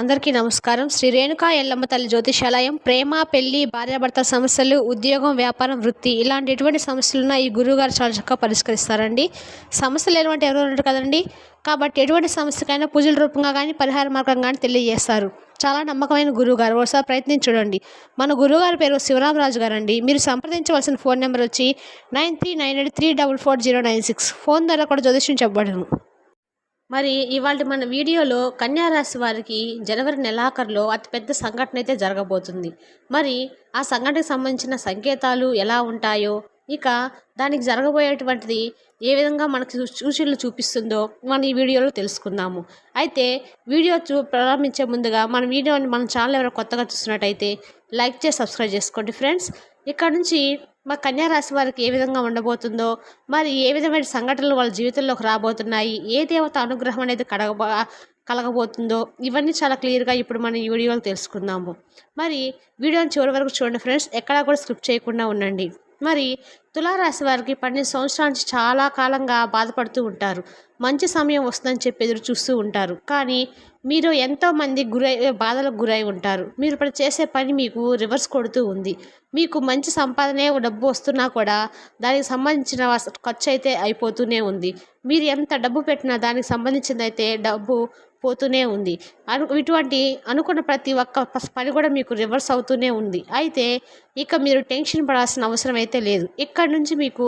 అందరికీ నమస్కారం. శ్రీ రేణుకా ఎల్లమ్మ తల్లి జ్యోతిషాలయం ప్రేమ పెళ్ళి భార్యాభర్త సమస్యలు ఉద్యోగం వ్యాపారం వృత్తి ఇలాంటి ఎటువంటి సమస్యలున్నా ఈ గురువుగారు చాలా చక్కగా పరిష్కరిస్తారండి. సమస్యలు లేనివంటి ఎవరు ఉంటారు కదండి. కాబట్టి ఎటువంటి సమస్యకైనా పూజల రూపంగా కానీ పరిహార మార్గం కానీ తెలియజేస్తారు. చాలా నమ్మకమైన గురువు గారు ఒకసారి ప్రయత్నించి చూడండి. మన గురువుగారి పేరు శివరామరాజు గారు అండి మీరు సంప్రదించవలసిన ఫోన్ నెంబర్ వచ్చి nine three nine eight three double four zero nine six. Phone ద్వారా కూడా జ్యోతిష్యం చెప్పబడను. మరి ఇవాళ మన వీడియోలో కన్యా రాశి వారికి జనవరి నెలాఖరులో అతిపెద్ద సంఘటన అయితే జరగబోతుంది. మరి ఆ సంఘటనకు సంబంధించిన సంకేతాలు ఎలా ఉంటాయో ఇక దానికి జరగబోయేటువంటిది ఏ విధంగా మనకు సూచనలు చూపిస్తుందో మనం ఈ వీడియోలో తెలుసుకుందాము. అయితే వీడియో చూ ప్రారంభించే ముందుగా మన వీడియోని మన ఛానల్ ఎవరైనా కొత్తగా చూస్తున్నట్టయితే లైక్ చేసి సబ్స్క్రైబ్ చేసుకోండి ఫ్రెండ్స్. ఇక్కడ నుంచి మా కన్యా రాశి వారికి ఏ విధంగా ఉండబోతుందో మరి ఏ విధమైన సంఘటనలు వాళ్ళ జీవితంలోకి రాబోతున్నాయి ఏ దేవత అనుగ్రహం అనేది కడగబో కలగబోతుందో ఇవన్నీ చాలా క్లియర్గా ఇప్పుడు మనం ఈ వీడియోలో తెలుసుకుందాము. మరి వీడియోని చివరి వరకు చూడండి ఫ్రెండ్స్ ఎక్కడా కూడా స్కిప్ చేయకుండా ఉండండి. మరి తులారాశి వారికి పన్నెండు సంవత్సరాల నుంచి చాలా కాలంగా బాధపడుతూ ఉంటారు. మంచి సమయం వస్తుందని చెప్పి ఎదురు చూస్తూ ఉంటారు. కానీ మీరు ఎంతోమంది గురై బాధలకు గురై ఉంటారు. మీరు ఇప్పుడు చేసే పని మీకు రివర్స్ కొడుతూ ఉంది. మీకు మంచి సంపాదనే డబ్బు వస్తున్నా కూడా దానికి సంబంధించిన ఖర్చు అయితే అయిపోతూనే ఉంది. మీరు ఎంత డబ్బు పెట్టినా దానికి సంబంధించింది అయితే డబ్బు పోతూనే ఉంది. అను ఇటువంటి అనుకున్న ప్రతి ఒక్క పని కూడా మీకు రివర్స్ అవుతూనే ఉంది. అయితే ఇక మీరు టెన్షన్ పడాల్సిన అవసరం అయితే లేదు. ఇక్కడ నుంచి మీకు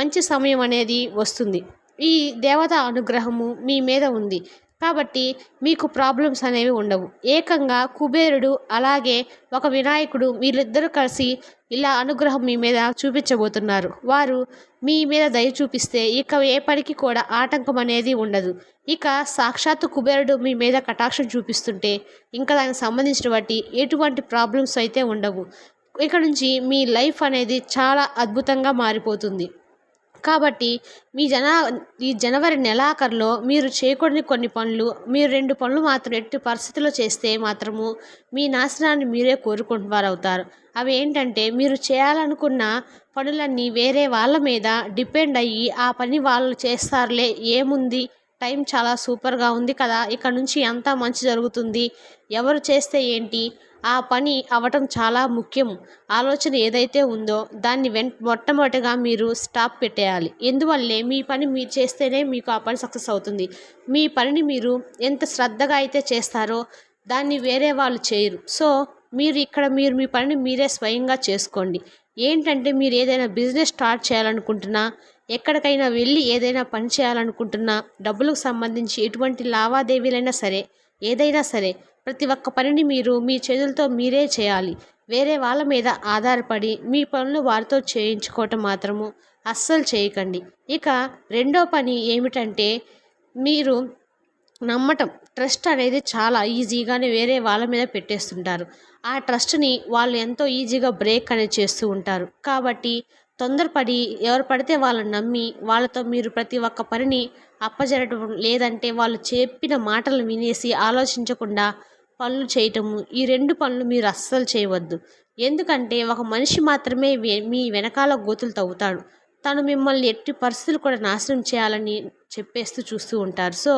మంచి సమయం అనేది వస్తుంది. ఈ దేవత అనుగ్రహము మీ మీద ఉంది. కాబట్టి మీకు ప్రాబ్లమ్స్ అనేవి ఉండవు. ఏకంగా కుబేరుడు అలాగే ఒక వినాయకుడు వీళ్ళిద్దరూ కలిసి ఇలా అనుగ్రహం మీ మీద చూపించబోతున్నారు. వారు మీ మీద దయ చూపిస్తే ఇక ఏ పనికి కూడా ఆటంకం అనేది ఉండదు. ఇక సాక్షాత్తు కుబేరుడు మీ మీద కటాక్షం చూపిస్తుంటే ఇంకా దానికి సంబంధించినటువంటి ఎటువంటి ప్రాబ్లమ్స్ అయితే ఉండవు. ఇక నుంచి మీ లైఫ్ అనేది చాలా అద్భుతంగా మారిపోతుంది. కాబట్టి మీ జన ఈ జనవరి నెలాఖరులో మీరు చేయకూడని కొన్ని పనులు మీరు రెండు పనులు మాత్రం ఎట్టి పరిస్థితుల్లో చేస్తే మాత్రము మీ నాశనాన్ని మీరే కోరుకుంటువారు అవుతారు అవి ఏంటంటే మీరు చేయాలనుకున్న పనులన్నీ వేరే వాళ్ళ మీద డిపెండ్ అయ్యి ఆ పని వాళ్ళు చేస్తారులే ఏముంది? టైం చాలా సూపర్గా ఉంది కదా! ఇక్కడ నుంచి అంతా మంచి జరుగుతుంది? ఎవరు చేస్తే ఏంటి? ఆ పని అవటం చాలా ముఖ్యం. ఆలోచన ఏదైతే ఉందో దాన్ని వెంట మొట్టమొదటిగా మీరు స్టాప్ పెట్టేయాలి. ఎందువల్లే? మీ పని మీరు చేస్తేనే మీకు ఆ పని సక్సెస్ అవుతుంది. మీ పనిని మీరు ఎంత శ్రద్ధగా అయితే చేస్తారో దాన్ని వేరే వాళ్ళు చేయరు. సో మీరు ఇక్కడ మీరు మీ పనిని మీరే స్వయంగా చేసుకోండి. ఏంటంటే మీరు ఏదైనా బిజినెస్ స్టార్ట్ చేయాలనుకుంటున్నా ఎక్కడికైనా వెళ్ళి ఏదైనా పని చేయాలనుకుంటున్నా డబ్బులకు సంబంధించి ఎటువంటి లావాదేవీలైనా సరే ఏదైనా సరే ప్రతి ఒక్క పనిని మీరు మీ చేతులతో మీరే చేయాలి. వేరే వాళ్ళ మీద ఆధారపడి మీ పనులు వారితో చేయించుకోవటం మాత్రము అస్సలు చేయకండి. ఇక రెండో పని ఏమిటంటే మీరు నమ్మటం. ట్రస్ట్ అనేది చాలా ఈజీగానే వేరే వాళ్ళ మీద పెట్టేస్తుంటారు. ఆ ట్రస్ట్ని వాళ్ళు ఎంతో ఈజీగా బ్రేక్ అనేది చేస్తూ ఉంటారు. కాబట్టి తొందరపడి ఎవరు పడితే వాళ్ళని నమ్మి వాళ్ళతో మీరు ప్రతి ఒక్క పనిని అప్పజరటం లేదంటే వాళ్ళు చెప్పిన మాటలు వినేసి ఆలోచించకుండా పనులు చేయటము ఈ రెండు పనులు మీరు అస్సలు చేయవద్దు. ఎందుకంటే ఒక మనిషి మాత్రమే మీ వెనకాల గోతులు తవ్వుతాడు. తను మిమ్మల్ని ఎట్టి పరిస్థితులు కూడా నాశనం చేయాలని చెప్పేస్తూ చూస్తూ ఉంటారు. సో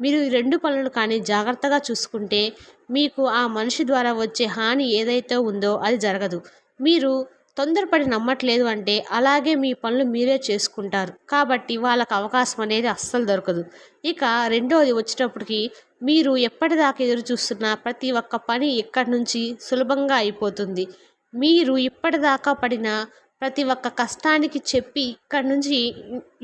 మీరు ఈ రెండు పనులు కానీ జాగ్రత్తగా చూసుకుంటే మీకు ఆ మనిషి ద్వారా వచ్చే హాని ఏదైతే ఉందో అది జరగదు. మీరు తొందరపడి నమ్మట్లేదు అంటే అలాగే మీ పనులు మీరే చేసుకుంటారు. కాబట్టి వాళ్ళకి అవకాశం అనేది అస్సలు దొరకదు. ఇక రెండోది వచ్చేటప్పటికి మీరు ఎప్పటిదాకా ఎదురు చూస్తున్న ప్రతి ఒక్క పని ఇక్కడి నుంచి సులభంగా అయిపోతుంది. మీరు ఇప్పటిదాకా పడిన ప్రతి ఒక్క కష్టానికి చెప్పి ఇక్కడి నుంచి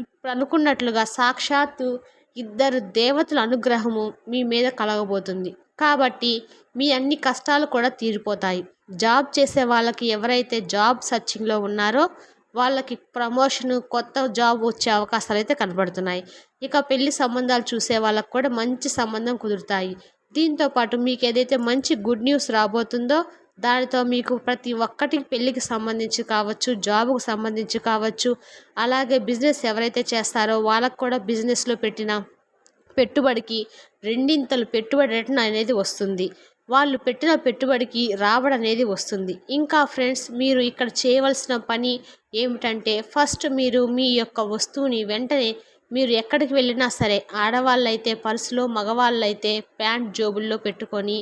ఇప్పుడు అనుకున్నట్లుగా సాక్షాత్తు ఇద్దరు దేవతల అనుగ్రహము మీ మీద కలగబోతుంది. కాబట్టి మీ అన్ని కష్టాలు కూడా తీరిపోతాయి. జాబ్ చేసే వాళ్ళకి ఎవరైతే జాబ్ సర్చింగ్లో ఉన్నారో వాళ్ళకి ప్రమోషన్ కొత్త జాబ్ వచ్చే అవకాశాలు అయితే కనబడుతున్నాయి. ఇక పెళ్ళి సంబంధాలు చూసే వాళ్ళకి కూడా మంచి సంబంధం కుదురుతాయి. దీంతో పాటు మీకు ఏదైతే మంచి గుడ్ న్యూస్ రాబోతుందో దానితో మీకు ప్రతి ఒక్కటి పెళ్ళికి సంబంధించి కావచ్చు జాబ్కు సంబంధించి కావచ్చు అలాగే బిజినెస్ ఎవరైతే చేస్తారో వాళ్ళకు కూడా బిజినెస్లో పెట్టిన పెట్టుబడికి రెండింతలు పెట్టుబడి రిటర్న్ అనేది వస్తుంది. వాళ్ళు పెట్టిన పెట్టుబడికి రాబడి అనేది వస్తుంది. ఇంకా ఫ్రెండ్స్ మీరు ఇక్కడ చేయవలసిన పని ఏమిటంటే ఫస్ట్ మీరు మీ యొక్క వస్తువుని వెంటనే మీరు ఎక్కడికి వెళ్ళినా సరే ఆడవాళ్ళైతే పర్సులో మగవాళ్ళైతే ప్యాంట్ జోబుల్లో పెట్టుకొని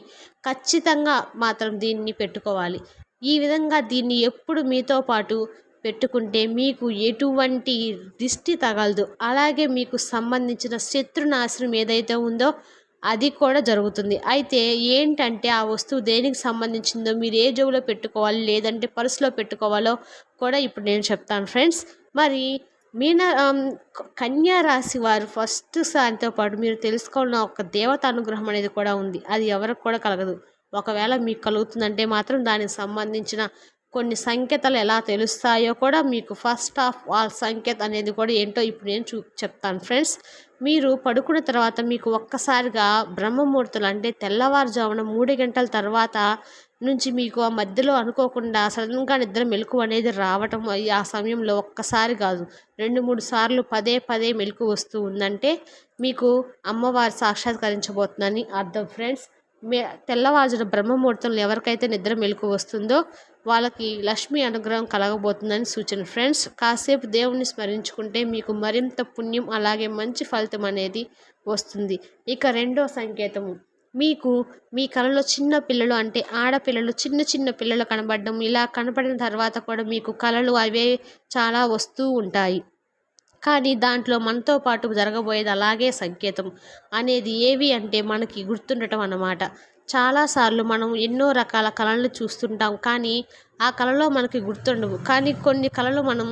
ఖచ్చితంగా మాత్రం దీన్ని పెట్టుకోవాలి. ఈ విధంగా దీన్ని ఎప్పుడు మీతో పాటు పెట్టుకుంటే మీకు ఎటువంటి దిష్టి తగలదు. అలాగే మీకు సంబంధించిన శత్రునాశనం ఏదైతే ఉందో అది కూడా జరుగుతుంది. అయితే ఏంటంటే ఆ వస్తువు దేనికి సంబంధించిందో మీరు ఏ జోబులో పెట్టుకోవాలి లేదంటే పర్సులో పెట్టుకోవాలో కూడా ఇప్పుడు నేను చెప్తాను ఫ్రెండ్స్. మరి మీన కన్యా రాశి వారు ఫస్ట్ సారితో పాటు మీరు తెలుసుకోవాలన్న ఒక దేవత అనుగ్రహం అనేది కూడా ఉంది. అది ఎవరికి కూడా కలగదు. ఒకవేళ మీకు కలుగుతుందంటే మాత్రం దానికి సంబంధించిన కొన్ని సంకేతాలు ఎలా తెలుస్తాయో కూడా మీకు ఫస్ట్ ఆఫ్ ఆల్ సంకేత్ అనేది కూడా ఏంటో ఇప్పుడు నేను చూ చెప్తాను ఫ్రెండ్స్ మీరు పడుకున్న తర్వాత మీకు ఒక్కసారిగా బ్రహ్మముహూర్తులు అంటే తెల్లవారుజామున మూడు గంటల తర్వాత నుంచి మీకు ఆ మధ్యలో అనుకోకుండా సడన్గా నిద్ర మెలకు అనేది రావటం ఆ సమయంలో ఒక్కసారి కాదు. రెండు మూడు సార్లు పదే పదే మెలకు వస్తూ ఉందంటే మీకు అమ్మవారు సాక్షాత్కరించబోతుందని అర్థం ఫ్రెండ్స్ మే తెల్లవారుజున బ్రహ్మముహూర్తంలో ఎవరికైతే నిద్ర మెలకు వస్తుందో వాళ్ళకి లక్ష్మి అనుగ్రహం కలగబోతుందని సూచన. ఫ్రెండ్స్ కాసేపు దేవుణ్ణి స్మరించుకుంటే మీకు మరింత పుణ్యం అలాగే మంచి ఫలితం అనేది వస్తుంది. ఇక రెండో సంకేతము. మీకు మీ కళలో చిన్న పిల్లలు అంటే ఆడపిల్లలు చిన్న చిన్న పిల్లలు కనబడడం ఇలా కనపడిన తర్వాత కూడా మీకు కళలు అవే చాలా వస్తూ ఉంటాయి. కానీ దాంట్లో మనతో పాటు జరగబోయేది అలాగే సంకేతం అనేది ఏవి అంటే మనకి గుర్తుండటం అన్నమాట. చాలాసార్లు మనం ఎన్నో రకాల కళలను చూస్తుంటాం కానీ ఆ కళలో మనకి గుర్తుండవు. కానీ కొన్ని కళలు మనం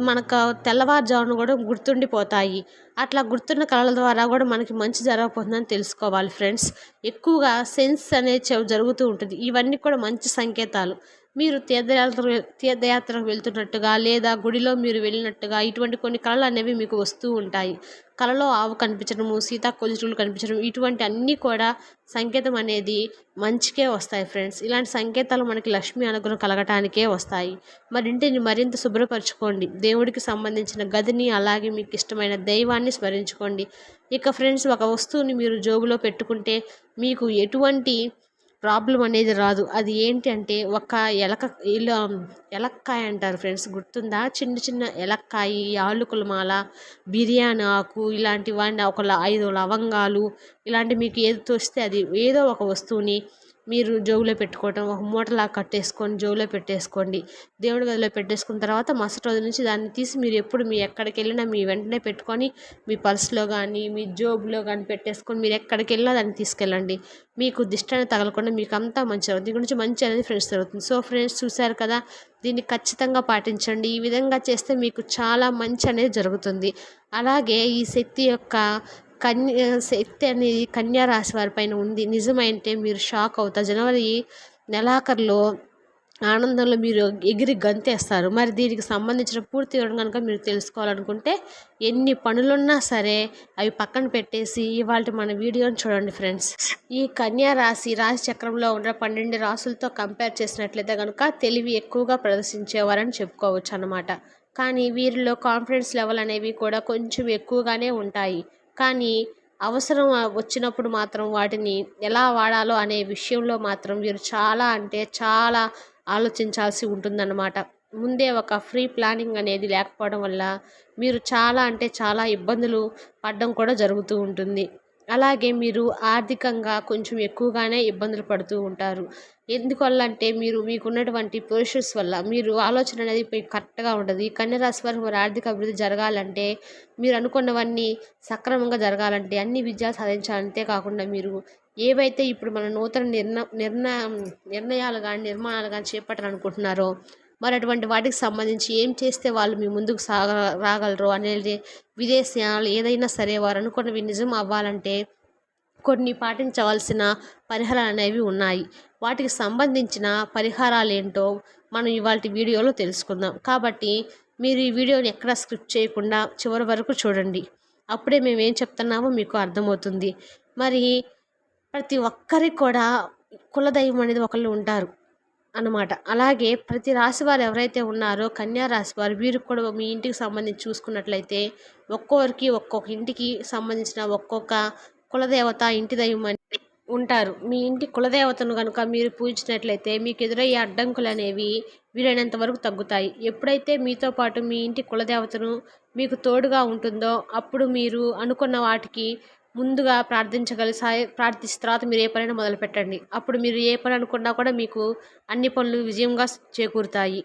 మనకు తెల్లవారుజామున కూడా గుర్తుండిపోతాయి. అట్లా గుర్తున్న కళల ద్వారా కూడా మనకి మంచి జరగబోతుందని తెలుసుకోవాలి ఫ్రెండ్స్. ఎక్కువగా సెన్స్ అనేది జరుగుతూ ఉంటుంది. ఇవన్నీ కూడా మంచి సంకేతాలు. మీరు తీర్థయాత్ర తీర్థయాత్రకు వెళ్తున్నట్టుగా లేదా గుడిలో మీరు వెళ్ళినట్టుగా ఇటువంటి కొన్ని కళలు అనేవి మీకు వస్తూ ఉంటాయి. కళలో ఆవు కనిపించడము సీతాకోజులు కనిపించడం ఇటువంటి అన్నీ కూడా సంకేతం అనేది మంచికే వస్తాయి ఫ్రెండ్స్. ఇలాంటి సంకేతాలు మనకి లక్ష్మీ అనుగ్రహం కలగటానికే వస్తాయి. మరి ఇంటిని మరింత శుభ్రపరచుకోండి. దేవుడికి సంబంధించిన గదిని అలాగే మీకు ఇష్టమైన దైవాన్ని స్మరించుకోండి. ఇక ఫ్రెండ్స్ ఒక వస్తువుని మీరు జోబులో పెట్టుకుంటే మీకు ఎటువంటి ప్రాబ్లం అనేది రాదు. అది ఏంటి అంటే ఒక ఎలక ఇలా ఎలక్కాయ అంటారు ఫ్రెండ్స్ గుర్తుందా? చిన్న చిన్న ఎలక్కాయ యాలకుల మాల బిర్యానీ ఆకు ఇలాంటివన్నీ ఒక ఐదు లవంగాలు ఇలాంటి మీకు ఏది తోస్తే అది ఏదో ఒక వస్తువుని మీరు జోబులో పెట్టుకోవటం ఒక మూటలా కట్టేసుకొని జోబులో పెట్టేసుకోండి. దేవుడి గదిలో పెట్టేసుకున్న తర్వాత మరుసటి రోజు నుంచి దాన్ని తీసి మీరు ఎప్పుడు మీ ఎక్కడికి వెళ్ళినా మీ వెంటనే పెట్టుకొని మీ పర్స్లో కానీ మీ జోబులో కానీ పెట్టేసుకొని మీరు ఎక్కడికి వెళ్ళినా దాన్ని తీసుకెళ్ళండి. మీకు దిష్టాన్ని తగలకుండా మీకు అంతా మంచి దీని గురించి మంచి అనేది ఫ్రెండ్స్ జరుగుతుంది. సో ఫ్రెండ్స్ చూశారు కదా దీన్ని ఖచ్చితంగా పాటించండి. ఈ విధంగా చేస్తే మీకు చాలా మంచి అనేది జరుగుతుంది. అలాగే ఈ శక్తి యొక్క కన్య శక్తి అనేది కన్యా రాశి వారిపైన ఉంది. నిజమైంటే మీరు షాక్ అవుతారు జనవరి నెలాఖరులో ఆనందంలో మీరు ఎగిరి గంతేస్తారు. మరి దీనికి సంబంధించిన పూర్తి వివరం కనుక మీరు తెలుసుకోవాలనుకుంటే ఎన్ని పనులున్నా సరే అవి పక్కన పెట్టేసి ఇవాళ మన వీడియోని చూడండి ఫ్రెండ్స్. ఈ కన్యా రాశి రాశి చక్రంలో ఉన్న పన్నెండు రాసులతో కంపేర్ చేసినట్లయితే కనుక తెలివి ఎక్కువగా ప్రదర్శించేవారని చెప్పుకోవచ్చు అనమాట కానీ వీరిలో కాన్ఫిడెన్స్ లెవెల్ అనేవి కూడా కొంచెం ఎక్కువగానే ఉంటాయి. కానీ అవసరం వచ్చినప్పుడు మాత్రం వాటిని ఎలా వాడాలో అనే విషయంలో మాత్రం వీరు చాలా అంటే చాలా ఆలోచించాల్సి ఉంటుందన్నమాట. ముందే ఒక ఫ్రీ ప్లానింగ్ అనేది లేకపోవడం వల్ల మీరు చాలా అంటే చాలా ఇబ్బందులు పడడం కూడా జరుగుతూ ఉంటుంది. అలాగే మీరు ఆర్థికంగా కొంచెం ఎక్కువగానే ఇబ్బందులు పడుతూ ఉంటారు. ఎందువల్ల అంటే మీరు మీకున్నటువంటి పొజిషన్స్ వల్ల మీరు ఆలోచన అనేది కరెక్ట్గా ఉండదు. ఈ కన్యరాశి వారికి మరి ఆర్థిక అభివృద్ధి జరగాలంటే మీరు అనుకున్నవన్నీ సక్రమంగా జరగాలంటే అన్ని విజయాలు సాధించాలంతే కాకుండా మీరు ఏవైతే ఇప్పుడు మన నూతన నిర్ణ నిర్ణ నిర్ణయాలు కానీ నిర్మాణాలు కానీ చేపట్టాలనుకుంటున్నారో మరి అటువంటి వాటికి సంబంధించి ఏం చేస్తే వాళ్ళు మీ ముందుకు సాగ రాగలరు అనేది విదేశాలు ఏదైనా సరే వారు అనుకున్నవి నిజం అవ్వాలంటే కొన్ని పాటించవలసిన పరిహారాలు అనేవి ఉన్నాయి. వాటికి సంబంధించిన పరిహారాలు ఏంటో మనం ఇవాళ వీడియోలో తెలుసుకుందాం. కాబట్టి మీరు ఈ వీడియోని ఎక్కడ స్క్రిప్ట్ చేయకుండా చివరి వరకు చూడండి. అప్పుడే మేము ఏం చెప్తున్నామో మీకు అర్థమవుతుంది. మరి ప్రతి ఒక్కరికి కూడా కులదైవం అనేది ఒకళ్ళు ఉంటారు. అనమాట. అలాగే ప్రతి రాశి వారు ఎవరైతే ఉన్నారో కన్యా రాశి వారు వీరు కూడా మీ ఇంటికి సంబంధించి చూసుకున్నట్లయితే ఒక్కొక్కరికి ఒక్కొక్క ఇంటికి సంబంధించిన ఒక్కొక్క కులదేవత ఇంటి దైవం అని ఉంటారు. మీ ఇంటి కులదేవతను కనుక మీరు పూజించినట్లయితే మీకు ఎదురయ్యే అడ్డంకులు అనేవి వీలైనంత వరకు తగ్గుతాయి. ఎప్పుడైతే మీతో పాటు మీ ఇంటి కులదేవతను మీకు తోడుగా ఉంటుందో అప్పుడు మీరు అనుకున్న వాటికి ముందుగా ప్రార్థించగలి సాయ ప్రార్థించిన తర్వాత మీరు ఏ పనైనా మొదలు పెట్టండి అప్పుడు మీరు ఏ పని అనుకున్నా కూడా మీకు అన్ని పనులు విజయంగా చేకూరుతాయి.